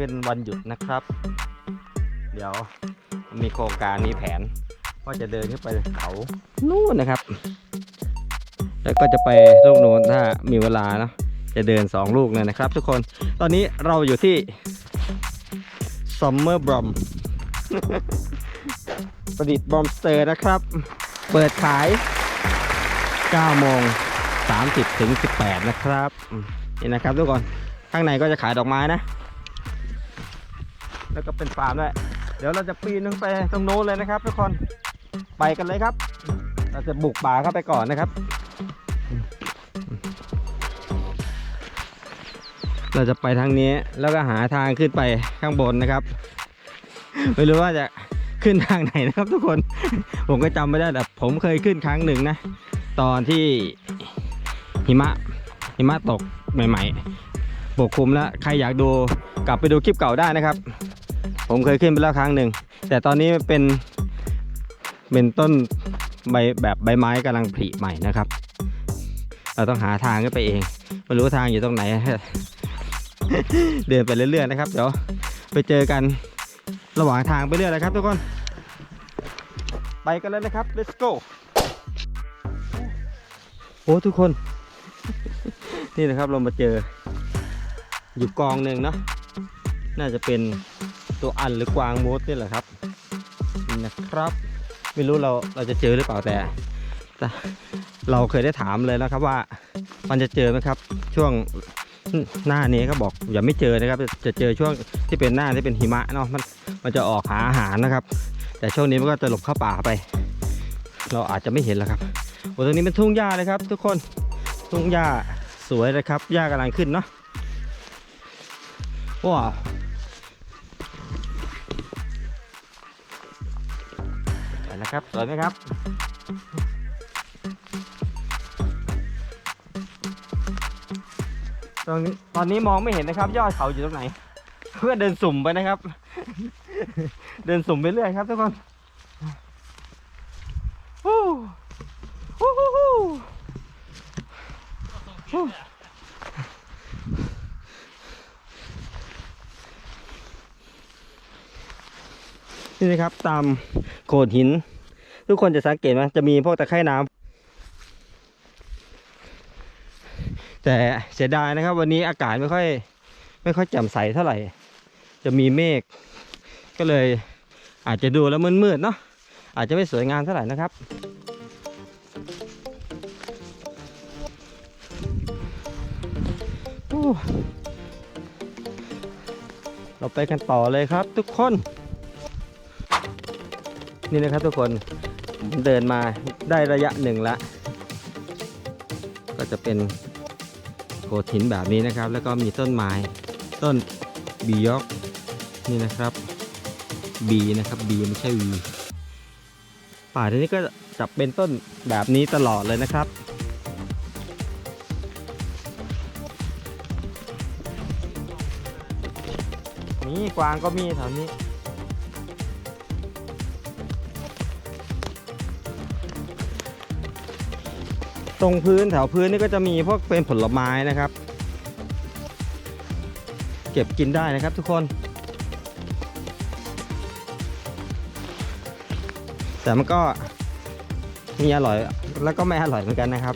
วันนี้เป็นวันหยุดนะครับ เดี๋ยวมีโครงการมีแผนว่าจะเดินขึ้นไปเขานู่นนะครับ แล้วก็จะไปลูกโน้นถ้ามีเวลาเนาะจะเดินสองลูกเลยนะครับ ทุกคนตอนนี้เราอยู่ที่ Summer b r o m ประดิษฐ์บอมสเตอร์นะครับ เปิดขาย 9 โมง 30 ถึง 18 นะครับ นี่นะครับทุกคน ข้างในก็จะขายดอกไม้นะ แล้วก็เป็นฟาร์มด้วยเดี๋ยวเราจะปีนลงไปตรงโน้นเลยนะครับทุกคนไปกันเลยครับ เราจะบุกป่าเข้าไปก่อนนะครับ เราจะไปทางนี้แล้วก็หาทางขึ้นไปข้างบนนะครับ ไม่รู้ว่าจะขึ้นทางไหนนะครับทุกคน ผมก็จำไม่ได้แต่ผมเคยขึ้นครั้งหนึ่งนะ ตอนที่หิมะหิมะตกใหม่ ๆ ปกคลุมแล้ว ใครอยากดูกลับไปดูคลิปเก่าได้นะครับ ผมเคยขึ้นไปแล้วครั้งหนึ่ง แต่ตอนนี้เป็นเป็นต้นใบแบบใบไม้กำลังผลิใหม่นะครับ เราต้องหาทางขึ้นไปเองไม่รู้ทางอยู่ตรงไหน เดินไปเรื่อยๆนะครับ เดี๋ยวไปเจอกันระหว่างทางไปเรื่อยเลยครับทุกคน ไปกันเลยนะครับ let's go โอ้ทุกคน นี่นะครับเรามาเจออยู่กองหนึ่งเนาะน่าจะเป็น ตัวอันหรือกวางมูสนี่แหละครับนะครับ ไม่รู้เราเราจะเจอหรือเปล่าแต่เราเคยได้ถามเลยนะครับว่ามันจะเจอไหมครับ ช่วงหน้านี้ก็บอกอย่าไม่เจอนะครับ จะเจอช่วงที่เป็นหน้าที่เป็นหิมะเนาะมันมันจะออกหาอาหารนะครับ แต่ช่วงนี้มันก็จะหลบเข้าป่าไป เราอาจจะไม่เห็นแล้วครับโอ้ตรงนี้เป็นทุ่งหญ้าเลยครับ ทุกคนทุ่งหญ้าสวยเลยครับหญ้ากำลังขึ้นเนาะว้าว ไปแล้วครับสวยไหมครับ ตอนนี้ตอนนี้มองไม่เห็นนะครับ ยอดเขาอยู่ตรงไหน เพื่อเดินสุ่มไปนะครับ เดินสุ่มไปเรื่อยครับทุกคนฮู้ฮู้ฮู้ฮู้ฮู้ นี่นะครับ ตามโขดหิน ทุกคนจะสังเกตไหมจะมีพวกตะไคร่น้ำแต่เสียดายนะครับ วันนี้อากาศไม่ค่อย ไม่ค่อยแจ่มใสเท่าไหร่ จะมีเมฆก็เลยอาจจะดูแล้วมืดๆเนาะอาจจะไม่สวยงามเท่าไหร่นะครับเราไปกันต่อเลยครับทุกคน นี่นะครับทุกคนผมเดินมาได้ระยะหนึ่งละ ก็จะเป็นโขดหินแบบนี้นะครับ แล้วก็มีต้นไม้ต้นบียอกนี่นะครับบีนะครับบีไม่ใช่วีป่าที่นี้ก็จะเป็นต้นแบบนี้ตลอดเลยนะครับนี่กวางก็มีแถวนี้ ตรงพื้นแถวพื้นนี่ก็จะมีพวกเป็นผลไม้นะครับ เก็บกินได้นะครับทุกคน แต่มันก็มีอร่อยแล้วก็ไม่อร่อยเหมือนกันนะครับ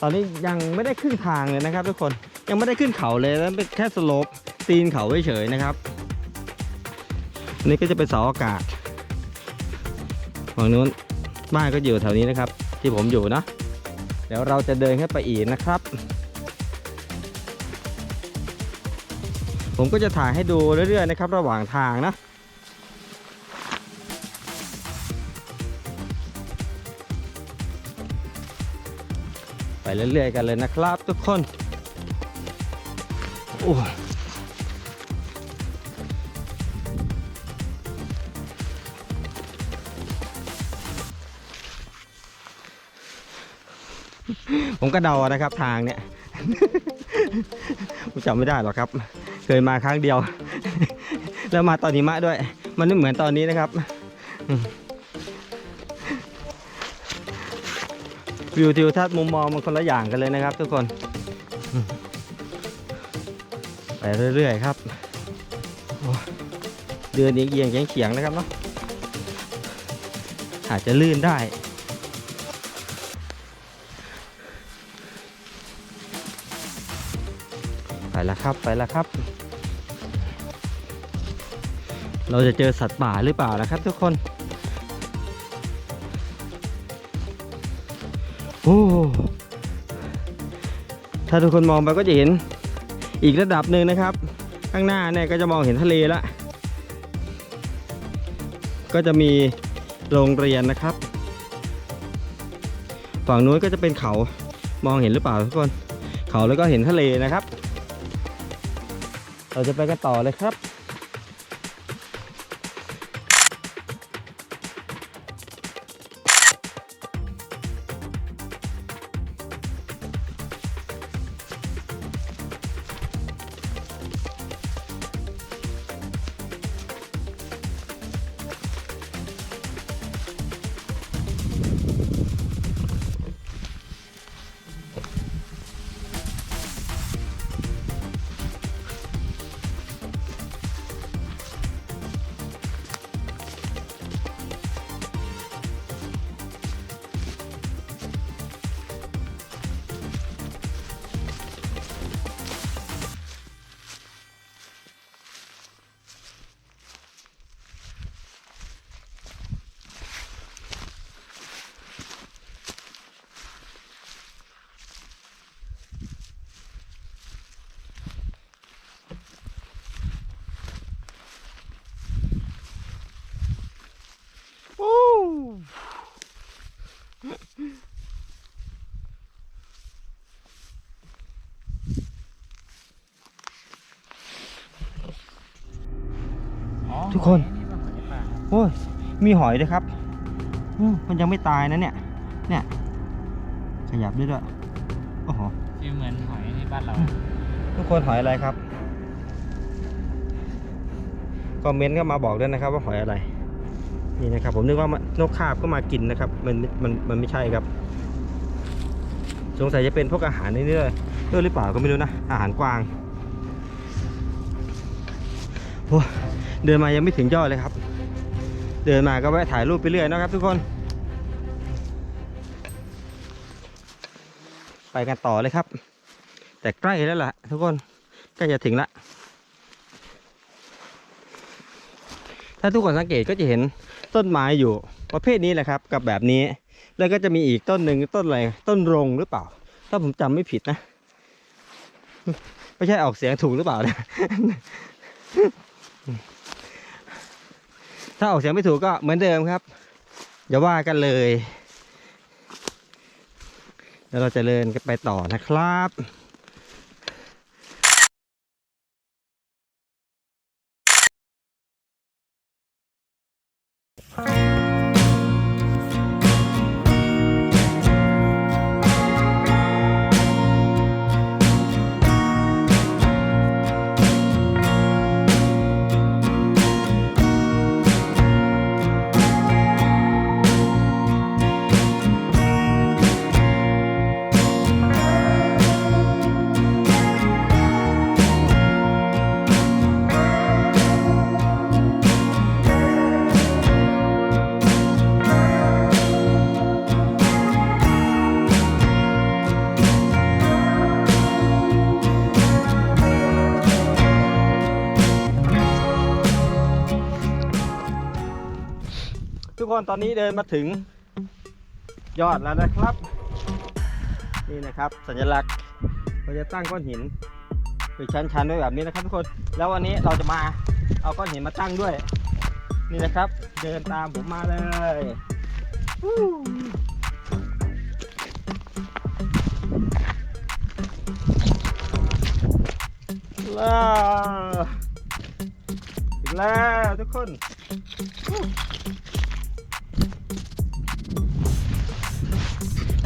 ตอนนี้ยังไม่ได้ขึ้นทางเลยนะครับ ทุกคนยังไม่ได้ขึ้นเขาเลยแล้วเป็นแค่สโลปตีนเขาเฉยๆนะครับนนี่ก็จะเป็นเสาอากาศ ฝั่งนู้นบ้านก็อยู่แถวนี้นะครับ ที่ผมอยู่เนาะเดี๋ยวเราจะเดินขึ้นไปอีกนะครับ ผมก็จะถ่ายให้ดูเรื่อยๆนะครับ ระหว่างทางนะไปเรื่อยๆกันเลยนะครับ ทุกคน โอ้ ผมก็เดานะครับทางเนี่ยผมจำไม่ได้หรอกครับ เคยมาครั้งเดียว แล้วมาตอนหิมะด้วย มันไม่เหมือนตอนนี้นะครับวิวทิวทัศน์มุมมองมันคนละอย่างกันเลยนะครับ ทุกคนไปเรื่อยๆครับเดือนเอียงๆเฉียงๆนะครับเนาะอาจจะลื่นได้ แล้วครับไปแล้วครับ เราจะเจอสัตว์ป่าหรือเปล่านะครับ ทุกคนโอ้ถ้าทุกคนมองไปก็จะเห็นอีกระดับหนึ่งนะครับ ข้างหน้าเนี่ยก็จะมองเห็นทะเลละก็จะมีโรงเรียนนะครับ ฝั่งนู้นก็จะเป็นเขามองเห็นหรือเปล่าทุกคน เขาแล้วก็เห็นทะเลนะครับ เราจะไปกันต่อเลยครับ ทุกคน โอ้ย มีหอยด้วยครับอืมมันยังไม่ตายนะเนี่ย เนี่ย ขยับด้วยด้วยโอ้โหฟีลเหมือนหอยที่บ้านเรา ทุกคนหอยอะไรครับ คอมเมนต์ก็มาบอกด้วยนะครับว่าหอยอะไร นี่นะครับ ผมนึกว่านกคาบก็มากินนะครับ มันมันมันไม่ใช่ครับ สงสัยจะเป็นพวกอาหารนี่ด้วยด้วยหรือเปล่าก็ไม่รู้นะ อาหารกวางโอ้เดินมายังไม่ถึงยอดเลยครับ เดินมาก็แวะถ่ายรูปไปเรื่อยนะครับ ทุกคน ไปกันต่อเลยครับ แต่ใกล้แล้วล่ะ ทุกคนใกล้จะถึงละถ้าทุกคนสังเกตก็จะเห็น ต้นไม้อยู่ ประเภทนี้แหละครับ กับแบบนี้ แล้วก็จะมีอีกต้นหนึ่งต้นอะไรต้นรงหรือเปล่า ถ้าผมจำไม่ผิดนะ ไม่ใช่ออกเสียงถูกหรือเปล่านะถ้าออกเสียงไม่ถูกก็เหมือนเดิมครับอย่าว่ากันเลยเดี๋ยวเราจะเดินกันไปต่อนะครับ นตอนนี้เดินมาถึง ยอดแล้วนะครับ นี่นะครับ สัญลักษณ์เราจะตั้งก้อนหินเป็นชั้นๆด้วยแบบนี้นะครับทุกคน แล้ววันนี้เราจะมาเอาก้อนหินมาตั้งด้วย นี่นะครับ เดินตามผมมาเลยวู้ว้าวถึงแล้วทุกคน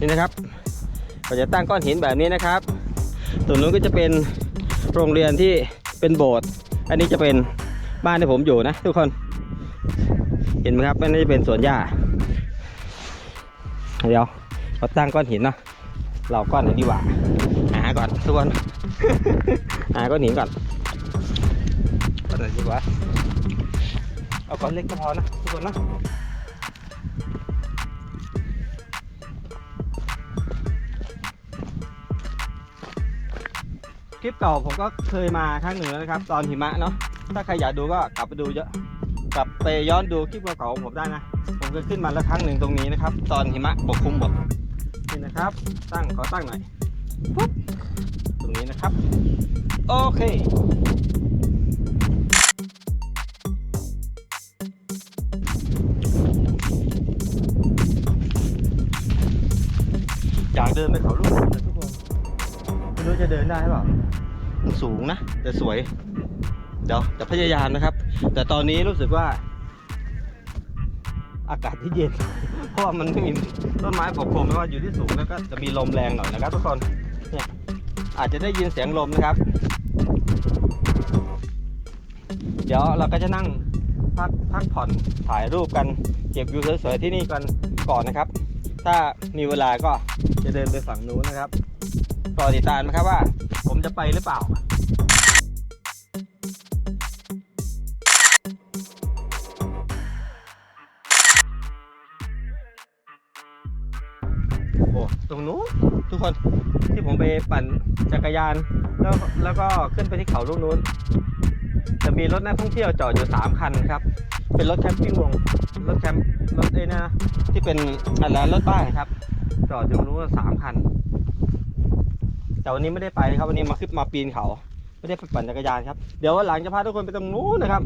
นี่นะครับเราจะตั้งก้อนหินแบบนี้นะครับตรงนู้นก็จะเป็นโรงเรียนที่เป็นโบสถ์อันนี้จะเป็นบ้านที่ผมอยู่นะ ทุกคน เห็นไหมครับมันจะเป็นสวนหญ้าเดี๋ยวเราตั้งก้อนหินเนาะเราก้อนไหนดีกว่าหาก่อนทุกคนหาก้อนหินก่อนก้อนไหนดีกว่าเอาก้อนเล็กก็พอนะทุกคนนะ คลิปเก่าผมก็เคยมาครั้งหนึ่งแล้วนะครับ ตอนหิมะเนาะถ้าใครอยากดูก็กลับไปดูเยอะกลับไปย้อนดูคลิปเก่าของผมได้นะ ผมเคยขึ้นมาแล้วครั้งหนึ่งตรงนี้นะครับ ตอนหิมะปกคลุมหมดนี่นะครับ ตั้งขอตั้งหน่อยปุ๊บตรงนี้นะครับ โอเค ได้หรอเปล่ามันสูงนะ แต่สวย เดี๋ยวจะพยายามนะครับ แต่ตอนนี้รู้สึกว่า อากาศที่เย็น เพราะว่ามันไม่มีต้นไม้ปกคลุมไม่ว่าอยู่ที่สูงแล้วก็จะมีลมแรงหน่อยนะครับ ทุกคนเนี่ยอาจจะได้ยินเสียงลมนะครับ เดี๋ยวเราก็จะนั่งพักพักผ่อนถ่ายรูปกันเก็บวิวสวยๆที่นี่กันก่อนนะครับ ถ้ามีเวลาก็จะเดินไปฝั่งนู้นนะครับ รอติดตามนะครับว่า ผมจะไปหรือเปล่าโอ้ตรงนู้นทุกคนที่ผมไปปั่นจักรยาน แล้วแล้วก็ขึ้นไปที่เขาลูกนู้น จะมีรถนักท่องเที่ยวจอดอยู่ 3 คันครับ เป็นรถแคมปิ้งวงรถแคมป์รถเอ้นะที่เป็นอะไรรถบ้านครับ จอดอยู่ตรงนู้นสามคัน แต่วันนี้ไม่ได้ไปครับวันนี้มาขึ้นมาปีนเขา ไม่ได้ไปปั่นจักรยานครับ เดี๋ยววันหลังจะพาทุกคนไปตรงนู้นนะครับ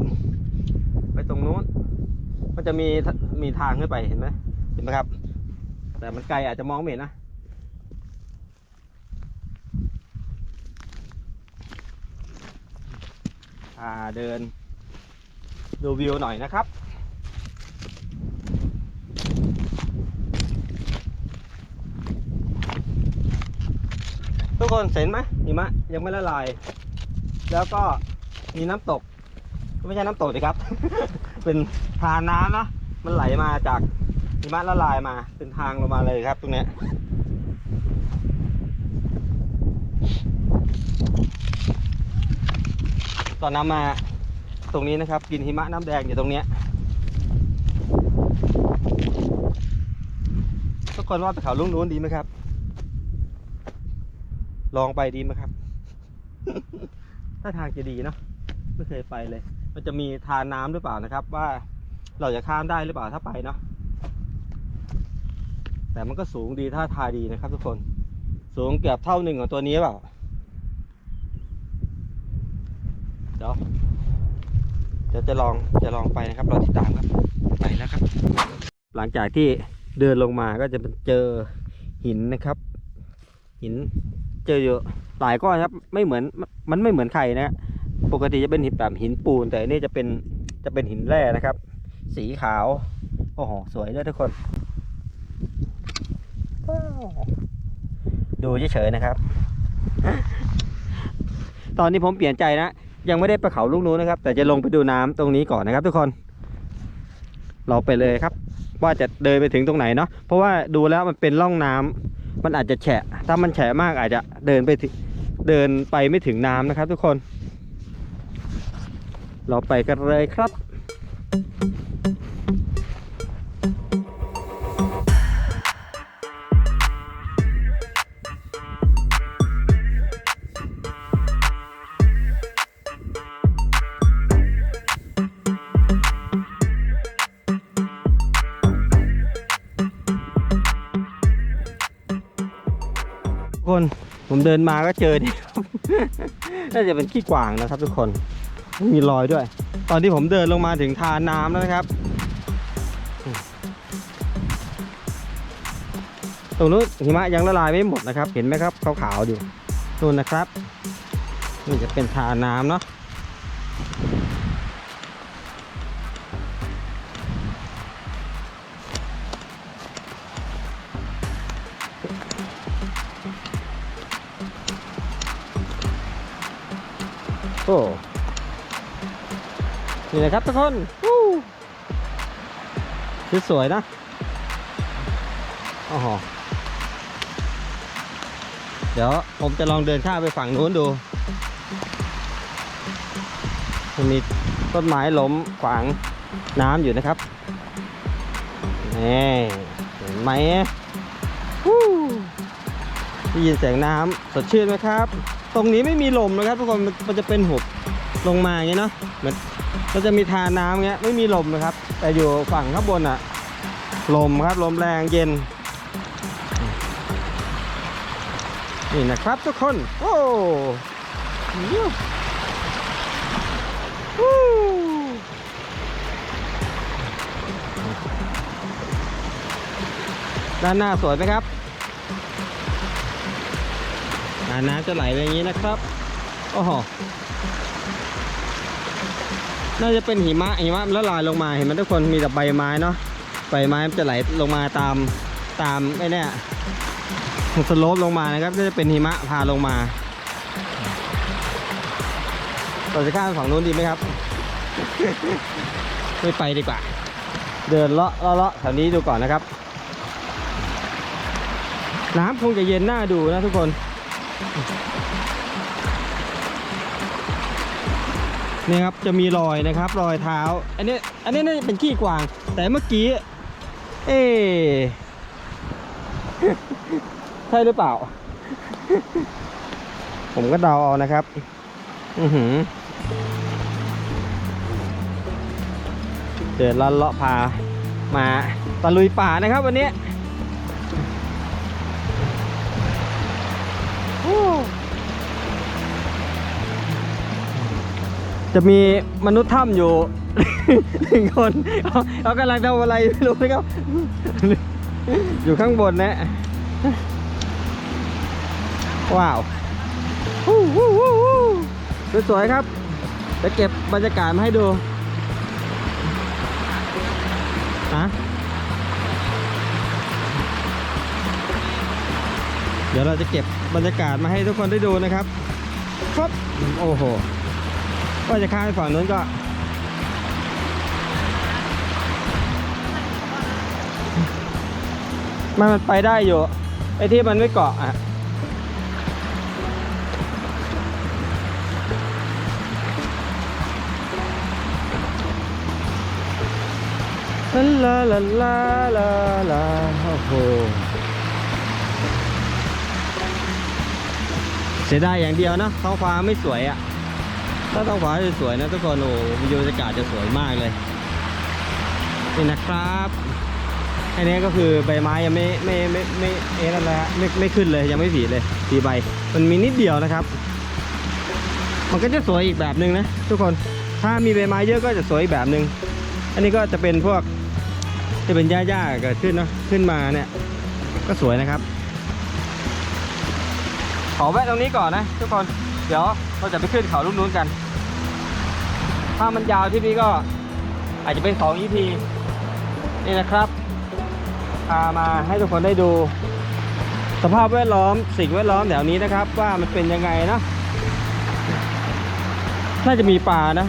ไปตรงนู้น มันจะมีมีทางขึ้นไปเห็นไหมเห็นไหมครับ แต่มันไกลอาจจะมองไม่เห็นนะอ่าเดินดูวิวหน่อยนะครับ ทุกคนเห็นไหมหิมะยังไม่ละลาย แล้วก็มีน้ำตก ไม่ใช่น้ำตกสิครับ เป็นทานน้ำนะมันไหลมาจากหิมะละลายมา เป็นทางลงมาเลยครับ ตรงนี้ตอนน้ำมาตรงนี้นะครับ กินหิมะน้ำแดงอยู่ตรงนี้ทุกคนว่าไปเขาลุงนู้นดีไหมครับ ลองไปดีไหมครับ ถ้าทางจะดีเนาะไม่เคยไปเลย มันจะมีทานน้ำหรือเปล่านะครับ ว่าเราจะข้ามได้หรือเปล่าถ้าไปเนาะแต่มันก็สูงดีถ้าทาดีนะครับ ทุกคน สูงเกือบเท่าหนึ่งของตัวนี้เปล่าเดี๋ยวเดี๋ยวจะลองจะลองไปนะครับรอติดตามครับไปแล้วครับ หลังจากที่เดินลงมาก็จะเป็นเจอหินนะครับ หิน เจอเยอะหลายก้อนครับไม่เหมือนมันไม่เหมือนไข่นะปกติจะเป็นหินแบบหินปูน แต่อันนี่จะเป็นจะเป็นหินแร่นะครับ สีขาว โอ้โห สวยด้วยทุกคนดูเฉยๆนะครับ ตอนนี้ผมเปลี่ยนใจนะ ยังไม่ได้ไปเขาลูกนู้นนะครับ แต่จะลงไปดูน้ำตรงนี้ก่อนนะครับ ทุกคน เราไปเลยครับ ว่าจะเดินไปถึงตรงไหนเนาะเพราะว่าดูแล้วมันเป็นร่องน้ำ มันอาจจะแฉะ ถ้ามันแฉะมากอาจจะเดินไปเดินไปไม่ถึงน้ำนะครับทุกคน เราไปกันเลยครับ คนผมเดินมาก็เจอนี่ น่าจะเป็นขี้กวางนะครับ ทุกคนมีรอยด้วย ตอนที่ผมเดินลงมาถึงทาน้ำแล้วนะครับตรงนู้นหิมะยังละลายไม่หมดนะครับ เห็นไหมครับขาวๆอยู่นู่นนะครับนี่จะเป็นทาน้ำเนาะ โอ้นี่นะครับทุกคนวู้สวยนะโอ้โหเดี๋ยวผมจะลองเดินข้ามไปฝั่งนู้นดูมันมีต้นไม้ล้มขวางน้ำอยู่นะครับนี่เห็นไหมฮู้ได้ยินเสียงน้ำสดชื่นไหมครับ ตรงนี้ไม่มีลมนะครับทุกคนมันจะเป็นหุบลงมาอย่างเงี้เนาะเหมือนมันจะมีทานน้ำเงี้ยไม่มีลมนะครับ แต่อยู่ฝั่งข้างบนอะลมครับลมแรงเย็น นี่นะครับทุกคน โอ้ยด้านหน้าสวยไหมครับ น้ำจะไหลไปอย่างนี้นะครับโอ้โหน่าจะเป็นหิมะหิมะมันละลายลงมาเห็นไหมทุกคนมีแต่ใบไม้เนาะใบไม้มันจะไหลลงมาตามตามไอ้นี่สโลปลงมานะครับก็จะเป็นหิมะพาลงมาเราจะข้ามฝั่งนู้นดีไหมครับ ไม่ไปดีกว่า เดินเลาะเลาะแถวนี้ดูก่อนนะครับ น้ำคงจะเย็นหน่าดูนะทุกคน นี่ครับจะมีรอยนะครับ รอยเท้า อันนี้อันนี้น่าจะเป็นขี้กวาง แต่เมื่อกี้ เอ๊ใช่หรือเปล่า ผมก็เดาเอานะครับ อือหือเดินลัดเลาะพามาตะลุยป่านะครับวันนี้ จะมีมนุษย์ถ้ำอยู่ หนึ่งคนเขาเขากำลังทำอะไรไม่รู้นะครับ อยู่ข้างบนนะ ว้าวสวยๆครับ จะเก็บบรรยากาศมาให้ดูฮะ เดี๋ยวเราจะเก็บบรรยากาศมาให้ทุกคนได้ดูนะครับครับโอ้โหก็จะข้ามฝั่งนู้นก็ มันมันไปได้อยู่ไอ้ที่มันไม่เกาะอะลาลาลาลาลาโอ้โห สียดายอย่างเดียวนะท้องฟ้าไม่สวยอะ่ะ ถ้าท้องฟ้าสวยๆนะทุกคนโอ้วิวบรรยากาศจะสวยมากเลยนี่นะครับอันนี้ก็คือใบไม้ยังไม่ไม่ไม่ไม่เอ๊ะนั่นแหละฮะไม่ไม่ขึ้นเลยยังไม่ผีเลยผีใบ มันมีนิดเดียวนะครับ มันก็จะสวยอีกแบบหนึ่งนะทุกคนถ้ามีใบไม้เยอะก็จะสวยอีกแบบหนึ่งอันนี้ก็จะเป็นพวกจะเป็นหญ้าๆเกิดขึ้นเนาะขึ้นมาเนี่ย ก็สวยนะครับ ขอแวะตรงนี้ก่อนนะทุกคน เดี๋ยวเราจะไปขึ้นเขาลูกนู้นกัน ถ้ามันยาวที่นี่ก็อาจจะเป็น2 EP นี่นะครับพามาให้ทุกคนได้ดู สภาพแวดล้อมสิ่งแวดล้อมแถวนี้นะครับ ว่ามันเป็นยังไงนะน่าจะมีป่านะ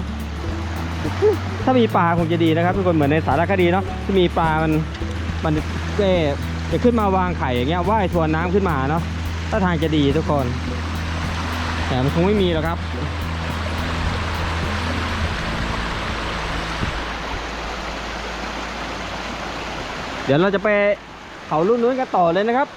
ถ้ามีปลาคงจะดีนะครับ ทุกคนเหมือนในสารคดีเนาะที่มีปลามันมันเอ่อจะขึ้นมาวางไข่อย่างเงี้ยว่ายทวนน้ำขึ้นมาเนาะ ถ้าทางจะดีทุกคน แต่มันคงไม่มีหรอกครับ เดี๋ยวเราจะไปเขาลูกนู้นกันต่อเลยนะครับ